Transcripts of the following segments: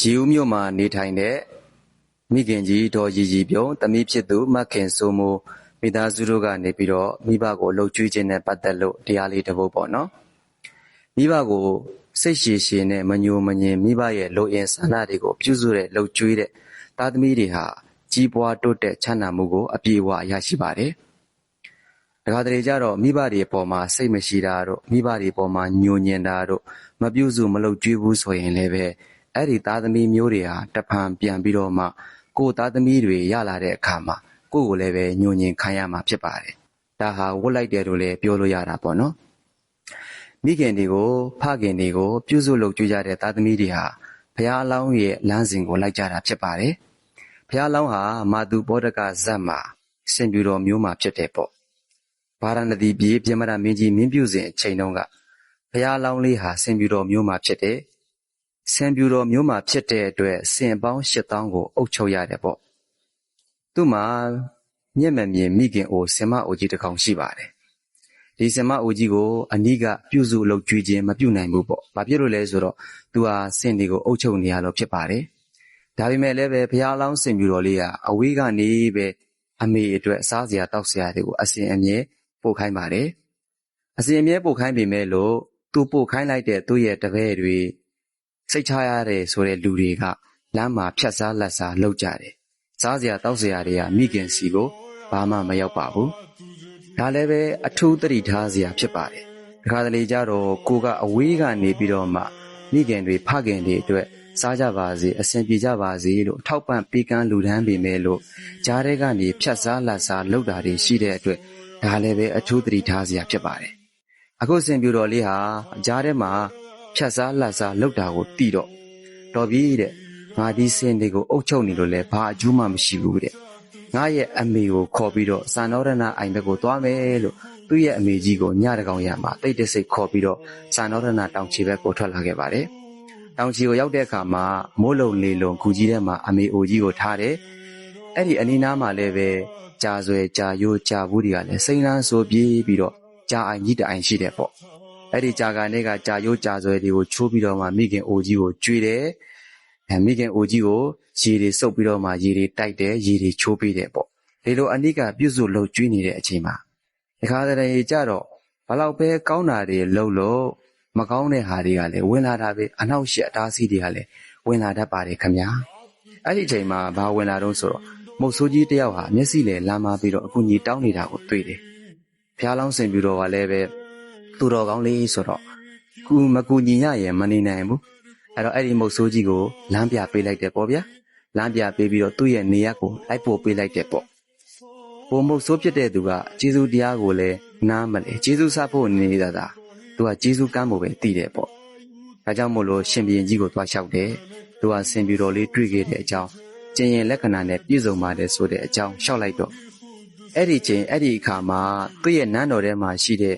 ကြည်ဦးမြို့မှာနေထိုင်တဲ့မိခင်ကြီးဒေါ်ရီရီပြုံးသမီးဖြစ်သူမခင်စိုးမိုးမိသားစုတို့ကနေပြီးတော့မိဘကိုလှုပ်ကြွေးခြင်းနဲ့ပတ်သက်လို့တရားလေးတစ်ပုဒ်ပေါ့နော်မိဘကိုစိတ်ရှည်ရှည်နဲ့မညိုမငင်မိဘရဲ့လိုအင်ဆန္ဒတွေကိုပြုစုတဲ့လှုပ်ကြွေးတဲ့သားသမီးတွေဟာကြီးပွားတိုးတက်ချမ်းသာမှုကိုအပြည့်အဝရရှိပါတယ်တခါတလေကြတော့မိဘတွေအပေါ်မှာစိတ်မရှိတာတို့မိဘတွေအပေါ်မှာညှိုညင်တာတို့မပြုစုမလုပ်ကြွေးဘူးဆိုရင်လည်းပဲ အဲ့ဒီသားသမီးမျိုးတွေဟာတဖန်ပြန်ပြီးတော့မှကိုယ်သားသမီးတွေရလာတဲ့အခါမှာကိုယ့်ကိုလည်းပဲညှိုညင်ခံရမှာဖြစ်ပါတယ်ဒါဟာဝတ်လိုက်တယ်လို့လည်းပြောလို့ရတာပေါ့နော်မိခင်တွေကိုဖခင်တွေကိုပြုစုလုပ်ကြွေးကြတဲ့သားသမီးတွေဟာဘုရားအလောင်းရဲ့လမ်းစဉ်ကိုလိုက်ကြတာဖြစ်ပါတယ်ဘုရားအလောင်းဟာမာသူဘောဓကဇတ်မှာစင်ပြူတော်မျိုးမှာဖြစ်တယ်ပေါ့ဗာရာဏသီပြည်ပြမရမင်းကြီးမင်းပြုစဉ်အချိန်တုန်းကဘုရားအလောင်းလေးဟာစင်ပြူတော်မျိုးမှာဖြစ်တယ် စင်ပြူတော်မျိုးမှာဖြစ်တဲ့အတွက်စင်ပေါင်း8000ကိုအုပ်ချုပ်ရတယ်ပေါ့သူ့မှာမျက်မမြင်မိခင်အိုစင်မအိုကြီးတစ်ကောင်ရှိပါတယ်ဒီစင်မအိုကြီးကိုအနိကပြုစုလုပ်ကြွေးခြင်းမပြုနိုင်ဘူးပေါ့။ဘာဖြစ်လို့လဲဆိုတော့သူဟာစင်တွေကိုအုပ်ချုပ်နေရလို့ဖြစ်ပါတယ်။ဒါပေမဲ့လည်းပဲဘုရားလောင်းစင်ပြူတော်လေးကအဝေးကနေပဲအမေအတွက်စားစရာတောက်စရာတွေကိုအစဉ်အမြဲပို့ခိုင်းပါတယ်။အစဉ်အမြဲပို့ခိုင်းပေမဲ့လို့သူပို့ခိုင်းလိုက်တဲ့သူ့ရဲ့တပည့်တွေ စိတ်ချရတယ်ဆိုတဲ့လူတွေကလမ်းမှာဖြတ်စားလက်စားလုပ်ကြတယ်။စားစရာတောက်စရာတွေကမိခင်စီကိုဘာမှမရောက်ပါဘူး။ဒါလည်းပဲအထူးသတိထားစရာဖြစ်ပါတယ်။တခါတလေကြတော့ကိုကအဝေးကနေပြီးတော့မှမိခင်တွေဖခင်တွေအတွက်စားကြပါစေအဆင်ပြေကြပါစေလို့ထောက်ပံ့ပေးကမ်းလူဒန်းပေမဲ့လို့ကြားထဲကနေဖြတ်စားလက်စားလုပ်တာတွေရှိတဲ့အတွက်ဒါလည်းပဲအထူးသတိထားစရာဖြစ်ပါတယ်။အခုစင်ပြူတော်လေးဟာကြားထဲမှာ ဖြတ်စားလက်စားလုပ်တာကိုတီးတော့တော်ပြီတဲ့ငါဒီစင်တွေကိုအုပ်ချုပ်နေလို့လဲဘာအကျိုးမှမရှိဘူးတဲ့ငါရဲ့အမေကိုခေါ်ပြီးတော့စံတော်ရဏအိမ်ဘက်ကိုသွားမယ်လို့သူ့ရဲ့အမေကြီးကိုညတကောင်ရမှာတိတ်တဆိတ်ခေါ်ပြီးတော့စံတော်ရဏတောင်ချီဘက်ကိုထွက်လာခဲ့ပါတယ်တောင်ချီကိုရောက်တဲ့အခါမှာမိုးလုံလေလုံခူကြီးထဲမှာအမေအိုကြီးကိုထားတယ်အဲ့ဒီအနီးနားမှာလည်းပဲကြာဆွဲကြာယိုးကြာဘူးတွေကလည်းစိမ့်လန်းဆိုပြေးပြီးတော့ကြာအိုင်ကြီးတအိုင်ရှိတယ်ပေါ့ အဲ့ဒီကြာကနေကကြာယိုးကြာဆွဲတွေကိုချိုးပြီးတော့မှမိခင်အိုကြီးကိုကျွေးတယ်အဲမိခင်အိုကြီးကိုရေတွေစုပ်ပြီးတော့မှရေတွေတိုက်တယ်ရေတွေချိုးပေးတယ်ပေါ့ဒီလိုအနိကပြုစုလုပ်ကျွေးနေတဲ့အချိန်မှာဒီခါတည်းကြတော့ဘလောက်ပဲကောင်းတာတွေလုပ်လို့မကောင်းတဲ့ဟာတွေကလည်းဝင်လာတာပဲအနောက်ရှက်အတားစီးတွေကလည်းဝင်လာတတ်ပါတယ်ခမညာအဲ့ဒီအချိန်မှာဘာဝင်လာတော့ဆိုတော့မုတ်ဆိုးကြီးတယောက်ဟာမျက်စိလေလမ်းမပြီးတော့အကူကြီးတောင်းနေတာကိုတွေ့တယ်ဖျားလောင်းစင်ပြူတော်ကလည်းပဲ သူတော်ကောင်းလေးဆိုတော့ကူမကူညီရရင်မနေနိုင်ဘူးအဲ့တော့အဲ့ဒီမုတ်ဆိုးကြီးကိုလမ်းပြပေးလိုက်တယ်ပေါ့ဗျာလမ်းပြပေးပြီးတော့သူ့ရဲ့နေရက်ကိုလိုက်ပို့ပေးလိုက်တယ်ပေါ့ပုံမုတ်ဆိုးဖြစ်တဲ့သူကကျေးဇူးတရားကိုလည်းနားမလဲကျေးဇူးစားဖို့နေတာသာသူကကျေးဇူးကမ်းဖို့ပဲတည်တယ်ပေါ့ဒါကြောင့်မို့လို့ရှင်ဘရင်ကြီးကိုသွားလျှောက်တယ်သူကဆင်ပြူတော်လေးတွေ့ခဲ့တဲ့အကြောင်းကျင်ရင်လက္ခဏာနဲ့ပြည့်စုံပါတယ်ဆိုတဲ့အကြောင်းလျှောက်လိုက်တော့အဲ့ဒီချိန်အဲ့ဒီအခါမှာသူ့ရဲ့နန်းတော်ထဲမှာရှိတဲ့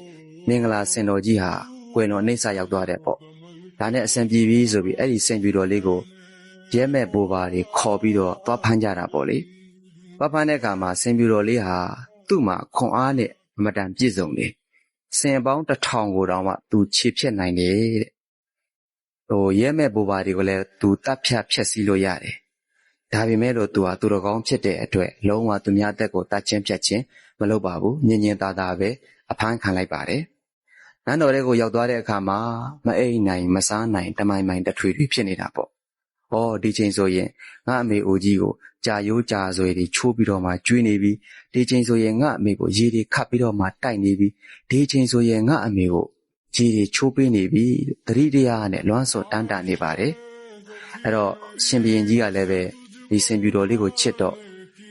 မင်္ဂလာစင်တော်ကြီးဟာကွယ်တော်နှိမ့်ဆရောက်သွားတယ်ပေါ့ဒါနဲ့အဆင်ပြေပြီဆိုပြီးအဲ့ဒီစင်ပြူတော်လေးကိုရဲမဲ့ဘိုးဘာတွေခေါ်ပြီးတော့သွားဖမ်းကြတာပေါ့လေသွားဖမ်းတဲ့အခါမှာစင်ပြူတော်လေးဟာသူ့မှာခွန်အားနဲ့အမတန်ပြည့်စုံတယ်စင်ပေါင်းတစ်ထောင်ကိုတောင်မှသူခြေဖြတ်နိုင်တယ်တဲ့ဟိုရဲမဲ့ဘိုးဘာတွေကိုလည်းသူတတ်ဖြတ်ဖြတ်စည်းလို့ရတယ်ဒါပေမဲ့လို့သူဟာသူတော်ကောင်းဖြစ်တဲ့အတွက်လုံးဝသူများတက်ကိုတတ်ချင်းဖြတ်ချင်းမလုပ်ပါဘူးညင်ညင်သာသာပဲအဖမ်းခံလိုက်ပါတယ် နန်းတော်ထဲကိုရောက်သွားတဲ့အခါမှာမအိမ်နိုင်မစားနိုင်တမိုင်မိုင်တထွေထွေဖြစ်နေတာပေါ့။ဩဒီချိန်ဆိုရင်ငါအမေအိုကြီးကိုကြာရိုးကြာဆွေတွေချိုးပြီးတော့မှကျွေးနေပြီဒီချိန်ဆိုရင်ငါအမေကိုရေတွေခတ်ပြီးတော့မှတိုက်နေပြီဒီချိန်ဆိုရင်ငါအမေကိုရေတွေချိုးပေးနေပြီတတိတရားနဲ့လွမ်းစော်တန်းတာနေပါတယ်။အဲ့တော့ရှင်ဘရင်ကြီးကလည်းပဲဒီစင်ပြူတော်လေးကိုချစ်တော့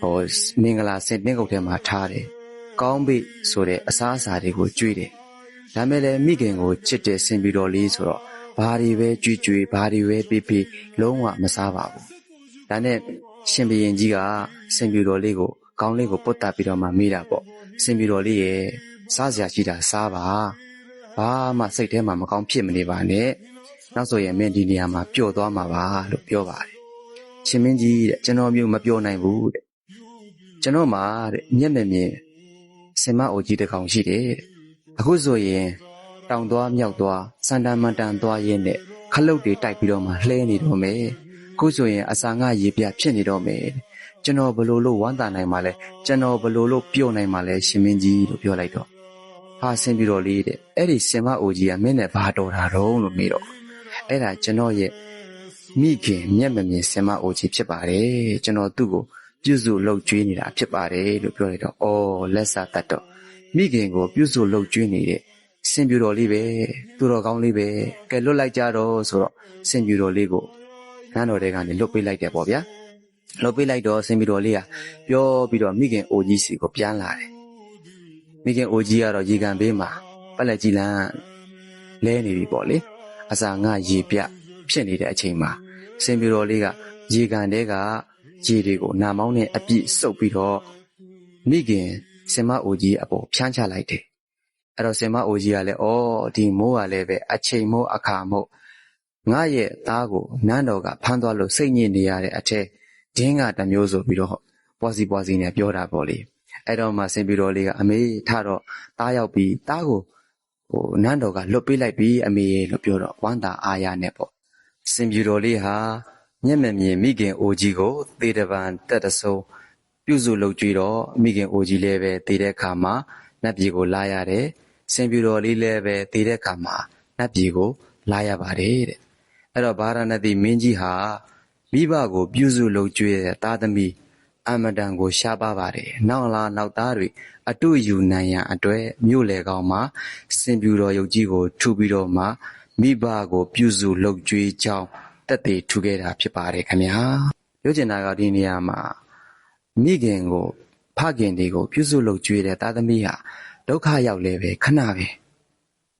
ဟိုမင်္ဂလာစင်တင်းကုတ်ထဲမှာထားတယ်။ကောင်းပြီဆိုတဲ့အစားအစာတွေကိုကျွေးတယ်။ ဒါမဲ့လည်းမိခင်ကိုချစ်တဲ့စင်ပြူတော်လေးဆိုတော့ဘာတွေပဲကြွေကြွေဘာတွေပဲပေးပေးလုံးဝမစားပါဘူး။ဒါနဲ့ရှင်ဘရင်ကြီးကစင်ပြူတော်လေးကိုကောင်းလေးကိုပုတ်တက်ပြီးတော့မှမေးတာပေါ့။စင်ပြူတော်လေးရဲ့စားစရာရှိတာစားပါ။ဘာမှစိတ်ထဲမှာမကောင်းဖြစ်မနေပါနဲ့။နောက်ဆိုရင်မင်းဒီနေရာမှာပျော့သွားမှာပါလို့ပြောပါတယ်။ရှင်မင်းကြီးတဲ့ကျွန်တော်မျိုးမပြောနိုင်ဘူးတဲ့။ကျွန်တော်မှာတဲ့မျက်မမြင်စင်မအိုကြီးတစ်ကောင်ရှိတယ်တဲ့။ အခုဆိုရင်တောင်သွားမြောက်သွားစန္ဒမန်တန်သွားရင်းနဲ့ခလုတ်တွေတိုက်ပြီးတော့မှလှဲနေတော့မယ်ခုဆိုရင်အစာငါရေပြဖြစ်နေတော့မယ်ကျွန်တော်ဘယ်လိုလုပ်ဝမ်းသာနိုင်မှာလဲကျွန်တော်ဘယ်လိုလုပ်ပြုတ်နိုင်မှာလဲရှင်မင်းကြီးလို့ပြောလိုက်တော့ဟာဆင်ပြီးတော့လေးတဲ့အဲ့ဒီစင်မအိုကြီးကမင်းနဲ့ဘာတော်တာတော့လို့မေးတော့အဲ့ဒါကျွန်တော်ရဲ့မိခင်မျက်မမြင်စင်မအိုကြီးဖြစ်ပါတယ်ကျွန်တော်သူ့ကိုပြုစုလှုပ်ကြွေးနေတာဖြစ်ပါတယ်လို့ပြောလိုက်တော့အော်လက်စာတတ်တော့ မိခင်ကိုပြုစုလှုပ်ကြွေးနေတဲ့စင်ပြူတော်လေးပဲသူတော်ကောင်းလေးပဲကဲလွတ်လိုက်ကြတော့ဆိုတော့စင်ပြူတော်လေးကိုနန်းတော်တဲကနေလွတ်ပေးလိုက်တယ်ပေါ့ဗျာလွတ်ပေးလိုက်တော့စင်ပြူတော်လေးကပြောပြီးတော့မိခင်အိုကြီးစီကိုပြန်လာတယ်မိခင်အိုကြီးကတော့ရေကန်ဘေးမှာပက်လက်ကြီးလန်းလဲနေပြီပေါ့လေအစာငါရေပြဖြစ်နေတဲ့အချိန်မှာစင်ပြူတော်လေးကရေကန်တဲကရေတွေကိုနာမောင်းနဲ့အပြည့်စုပ်ပြီးတော့မိခင် စင်မအိုကြီးအပေါ်ဖြန်းချလိုက်တယ်အဲ့တော့စင်မအိုကြီးကလည်းအော်ဒီမိုးကလည်းပဲအချိန်မိုးအခါမိုးငါရဲ့သားကိုနန်းတော်ကဖမ်းသွားလို့စိတ်ညစ်နေရတဲ့အထက်ဒင်းကတစ်မျိုးဆိုပြီးတော့ပွားစီပွားစီနဲ့ပြောတာပေါ့လေအဲ့တော့မှစင်ပြတော်လေးကအမေထတော့တားရောက်ပြီးတားကိုဟိုနန်းတော်ကလွတ်ပေးလိုက်ပြီးအမေလို့ပြောတော့ဝမ်းသာအားရနဲ့ပေါ့စင်ပြတော်လေးဟာမျက်မမြင်မိခင်အိုကြီးကိုသေတပံတက်တဆုံ ပြုစုလုပ်ကြွေးတော့ မိခင်အိုကြီးလည်းပဲ သေတဲ့ခါမှာ နတ်ပြည်ကို လာရတယ်စင်ပြတော်လေးလည်းပဲ သေတဲ့ခါမှာ နတ်ပြည်ကို လာရပါတယ်တဲ့အဲ့တော့ ဗာရာဏသီမင်းကြီးဟာ မိဘကို ပြုစုလုပ်ကြွေးတဲ့ သားသမီးအမတန်ကို ရှားပါပါတယ် နောက်လာနောက်သားတွေ အတုယူနိုင်ရန်အတွက် မြို့လေကောင်းမှာစင်ပြူတော်ရုပ်ကြီးကို ထူပြီးတော့မှ မိဘကို ပြုစုလုပ်ကြွေးကြောင်းတက်တည်ထူခဲ့တာ ဖြစ်ပါတယ်ခင်ဗျာ ပြောချင်တာက ဒီနေရာမှာ မိခင်ကိုဖခင်တွေကိုပြုစုလုပ်ကြွေးတဲ့သားသမီးဟာဒုက္ခရောက်လဲပဲခဏပဲ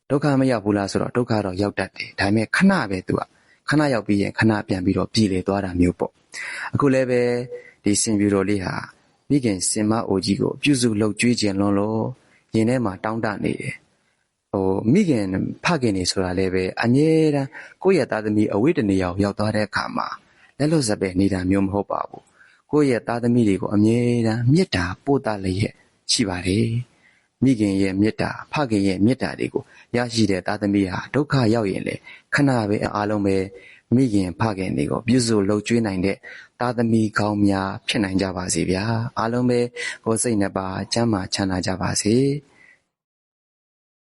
ဒုက္ခမရောက်ဘူးလားဆိုတော့ဒုက္ခတော့ရောက်တတ်တယ်ဒါပေမဲ့ခဏပဲသူကခဏရောက်ပြီးရင်ခဏပြန်ပြီးတော့ပြည်လေသွားတာမျိုးပေါ့အခုလည်းပဲဒီစင်ပြူတော်လေးဟာမိခင်စင်မအိုကြီးကိုပြုစုလုပ်ကြွေးခြင်းလွန်လို့ရင်ထဲမှာတောင်းတနေတယ်ဟိုမိခင်ဖခင်နေဆိုတာလည်းပဲအမြဲတမ်းကိုယ့်ရဲ့သားသမီးအဝိတနေရောက်ရောက်သွားတဲ့အခါမှာလက်လွတ်စပယ်နေတာမျိုးမဟုတ်ပါဘူး ကိုယ့်ရဲ့သားသမီးတွေကိုအမြဲတမ်းမေတ္တာပို့တာလျက်ရှိပါတယ်မိခင်ရဲ့မေတ္တာဖခင်ရဲ့မေတ္တာတွေကိုရရှိတဲ့သားသမီးဟာဒုက္ခရောက်ရင်လေခဏပဲအားလုံးပဲမိခင်ဖခင်တွေကိုပြုစုလှုပ်ကြွေးနိုင်တဲ့သားသမီးကောင်းများဖြစ်နိုင်ကြပါစေဗျာအားလုံးပဲကိုယ်စိတ်နှစ်ပါးကျမ်းမာချမ်းသာကြပါစေ။